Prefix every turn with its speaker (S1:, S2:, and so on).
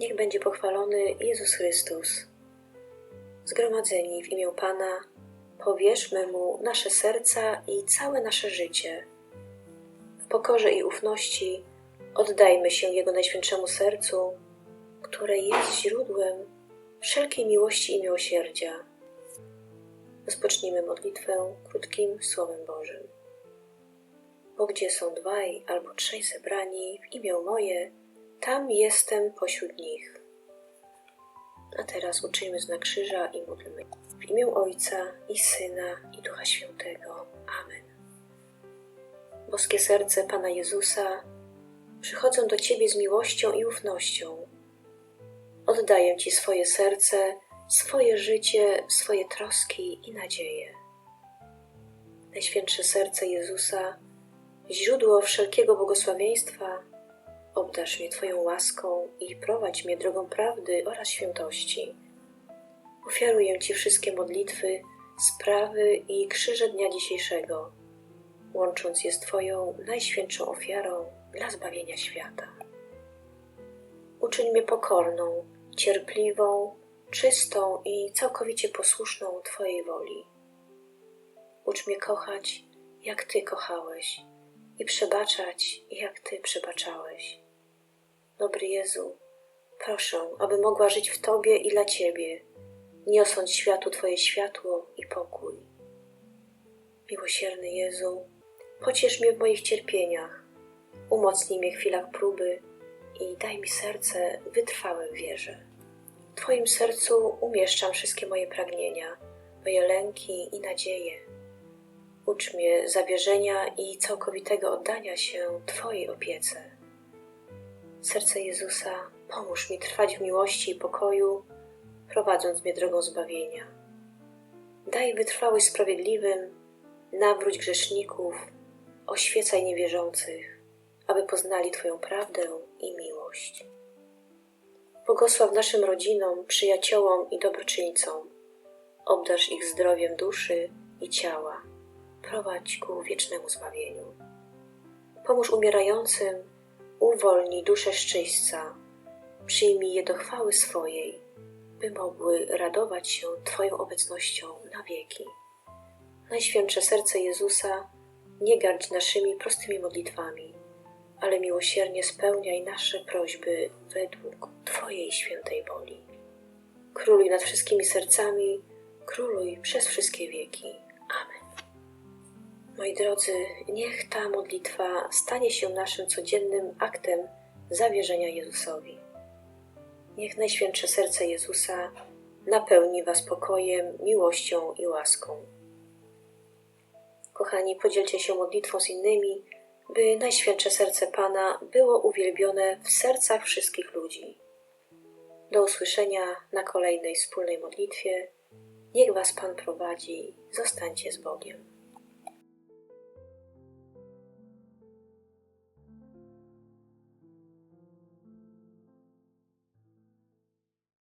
S1: Niech będzie pochwalony Jezus Chrystus. Zgromadzeni w imię Pana, powierzmy Mu nasze serca i całe nasze życie. W pokorze i ufności oddajmy się Jego Najświętszemu Sercu, które jest źródłem wszelkiej miłości i miłosierdzia. Rozpocznijmy modlitwę krótkim Słowem Bożym. Bo gdzie są dwaj albo trzej zebrani w imię moje, tam jestem pośród nich. A teraz uczyjmy znak krzyża i módlmy. W imię Ojca i Syna i Ducha Świętego. Amen. Boskie serce Pana Jezusa, przychodzę do Ciebie z miłością i ufnością. Oddaję Ci swoje serce, swoje życie, swoje troski i nadzieje. Najświętsze serce Jezusa, źródło wszelkiego błogosławieństwa, obdarz mnie Twoją łaską i prowadź mnie drogą prawdy oraz świętości. Ofiaruję Ci wszystkie modlitwy, sprawy i krzyże dnia dzisiejszego, łącząc je z Twoją najświętszą ofiarą dla zbawienia świata. Uczyń mnie pokorną, cierpliwą, czystą i całkowicie posłuszną Twojej woli. Ucz mnie kochać, jak Ty kochałeś, i przebaczać, jak Ty przebaczałeś. Dobry Jezu, proszę, aby mogła żyć w Tobie i dla Ciebie, niosąc światu Twoje światło i pokój. Miłosierny Jezu, pociesz mnie w moich cierpieniach, umocnij mnie w chwilach próby i daj mi serce wytrwałe w wierze. W Twoim sercu umieszczam wszystkie moje pragnienia, moje lęki i nadzieje. Ucz mnie zawierzenia i całkowitego oddania się Twojej opiece. Serce Jezusa, pomóż mi trwać w miłości i pokoju, prowadząc mnie drogą zbawienia. Daj wytrwałość sprawiedliwym, nawróć grzeszników, oświecaj niewierzących, aby poznali Twoją prawdę i miłość. Błogosław naszym rodzinom, przyjaciołom i dobroczyńcom. Obdarz ich zdrowiem duszy i ciała. Prowadź ku wiecznemu zbawieniu. Pomóż umierającym, uwolnij duszę szczyśca. Przyjmij je do chwały swojej, by mogły radować się Twoją obecnością na wieki. Najświętsze serce Jezusa, nie gardź naszymi prostymi modlitwami, ale miłosiernie spełniaj nasze prośby według Twojej świętej woli. Króluj nad wszystkimi sercami, króluj przez wszystkie wieki. Moi drodzy, niech ta modlitwa stanie się naszym codziennym aktem zawierzenia Jezusowi. Niech Najświętsze Serce Jezusa napełni Was pokojem, miłością i łaską. Kochani, podzielcie się modlitwą z innymi, by Najświętsze Serce Pana było uwielbione w sercach wszystkich ludzi. Do usłyszenia na kolejnej wspólnej modlitwie. Niech Was Pan prowadzi. Zostańcie z Bogiem.